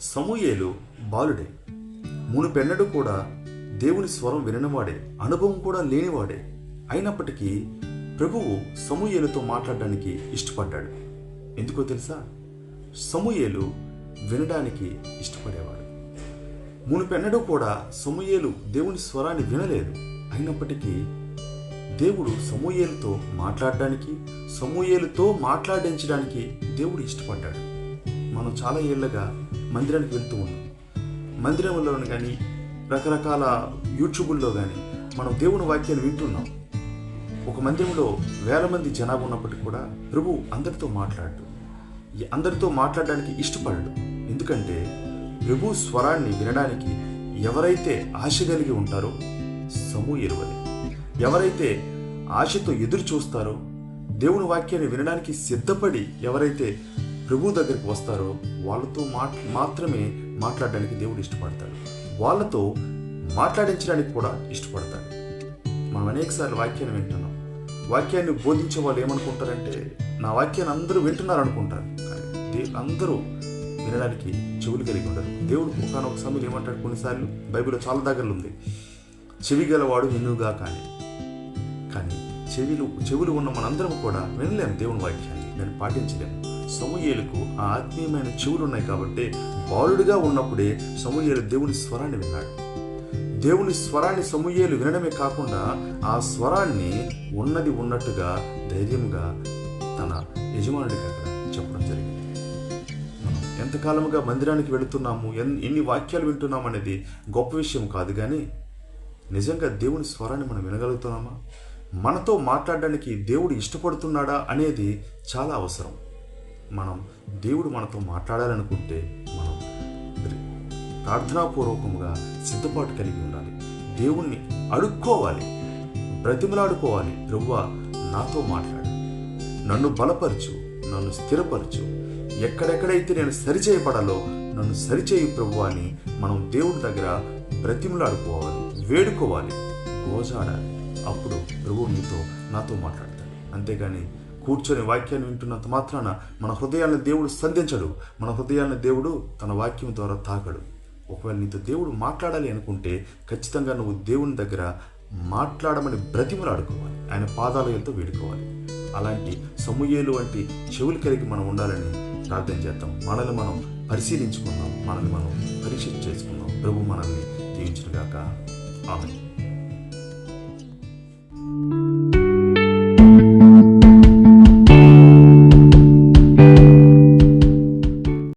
సమూయేలు బాలుడే. మునుపెన్నడు కూడా దేవుని స్వరం విననివాడే. అనుభవం కూడా లేనివాడే. అయినప్పటికీ ప్రభువు సమూయేలుతో మాట్లాడడానికి ఇష్టపడ్డాడు. ఎందుకో తెలుసా? సమూయేలు వినడానికి ఇష్టపడేవాడు. మునుపెన్నడూ కూడా సమూయేలు దేవుని స్వరాన్ని వినలేదు. అయినప్పటికీ దేవుడు సమూయేలుతో మాట్లాడడానికి సమూయేలుతో మాట్లాడించడానికి దేవుడు ఇష్టపడ్డాడు. మనం చాలా ఏళ్ళగా మందిరానికి వెళ్తూ ఉన్నాం. మందిరంలో కానీ రకరకాల యూట్యూబుల్లో కానీ మనం దేవుని వాక్యాన్ని వింటున్నాం. ఒక మందిరంలో వేల మంది జనాభా ఉన్నప్పటికీ కూడా ప్రభు అందరితో మాట్లాడు. అందరితో మాట్లాడడానికి ఇష్టపడడు. ఎందుకంటే ప్రభు స్వరాన్ని వినడానికి ఎవరైతే ఆశ కలిగి ఉంటారో సమూ ఎరువని ఎవరైతే ఆశతో ఎదురు చూస్తారో దేవుని వాక్యాన్ని వినడానికి సిద్ధపడి ఎవరైతే ప్రభు దగ్గరికి వస్తారో వాళ్ళతో మాట్ మాత్రమే మాట్లాడడానికి దేవుడు ఇష్టపడతాడు. వాళ్ళతో మాట్లాడించడానికి కూడా ఇష్టపడతాడు. మనం అనేకసార్లు వాక్యాన్ని వింటున్నాం. వాక్యాన్ని బోధించే వాళ్ళు ఏమనుకుంటారంటే నా వాక్యాన్ని అందరూ వింటున్నారు అనుకుంటారు కానీ అందరూ వినడానికి చెవులు కలిగి ఉండరు. దేవుడు ఒకనొక సమయంలో ఏమంటాడు? కొన్నిసార్లు బైబిల్లో చాలా దగ్గరలో ఉంది. చెవి గలవాడు వినుగా కానీ కానీ చెవిలు చెవులు ఉన్న మనందరం కూడా వినలేము దేవుని వాక్యాన్ని. దాన్ని పాటించలేము. సమూయేలుకు ఆ ఆత్మీయమైన చెవులు ఉన్నాయి కాబట్టి బాలుడిగా ఉన్నప్పుడే సమూయేలు దేవుని స్వరాన్ని విన్నాడు. దేవుని స్వరాన్ని సమూయేలు వినడమే కాకుండా ఆ స్వరాన్ని ఉన్నది ఉన్నట్టుగా ధైర్యంగా తన యజమానుడికి అక్కడ చెప్పడం జరిగింది. మనం ఎంతకాలముగా మందిరానికి వెళుతున్నాము ఎన్ ఎన్ని వాక్యాలు వింటున్నాం అనేది గొప్ప విషయం కాదు కానీ నిజంగా దేవుని స్వరాన్ని మనం వినగలుగుతున్నామా? మనతో మాట్లాడడానికి దేవుడు ఇష్టపడుతున్నాడా అనేది చాలా అవసరం. మనం దేవుడు మనతో మాట్లాడాలనుకుంటే మనం ప్రార్థనాపూర్వకంగా సిద్ధపాటు కలిగి ఉండాలి. దేవుణ్ణి అడుక్కోవాలి. బ్రతిమలాడుకోవాలి. రువ్వ నాతో మాట్లాడు. నన్ను బలపరచు. నన్ను స్థిరపరచు. ఎక్కడెక్కడైతే నేను సరిచేయబడాలో నన్ను సరిచేయు ప్రభు అని మనం దేవుడి దగ్గర బ్రతిమలాడుకోవాలి. వేడుకోవాలి. గోజాడాలి. అప్పుడు ప్రభు నీతో నాతో మాట్లాడతాడు. అంతేగాని కూర్చొని వాక్యాన్ని వింటున్నంత మాత్రాన మన హృదయాన్ని దేవుడు సంధించడు. మన హృదయాన్ని దేవుడు తన వాక్యం ద్వారా తాకడు. ఒకవేళ నీతో దేవుడు మాట్లాడాలి అనుకుంటే ఖచ్చితంగా నువ్వు దేవుని దగ్గర మాట్లాడమని బ్రతిమలాడుకోవాలి ఆయన పాదాలయంతో వేడుకోవాలి. అలాంటి సమూహేలు వంటి చెవులు కలిగి మనం ఉండాలని ప్రార్థన చేద్దాం. మనల్ని మనం పరిశీలించుకుందాం. మనల్ని మనం పరీక్ష చేసుకుందాం ప్రభు మనల్ని దీవించుగాక ఆమె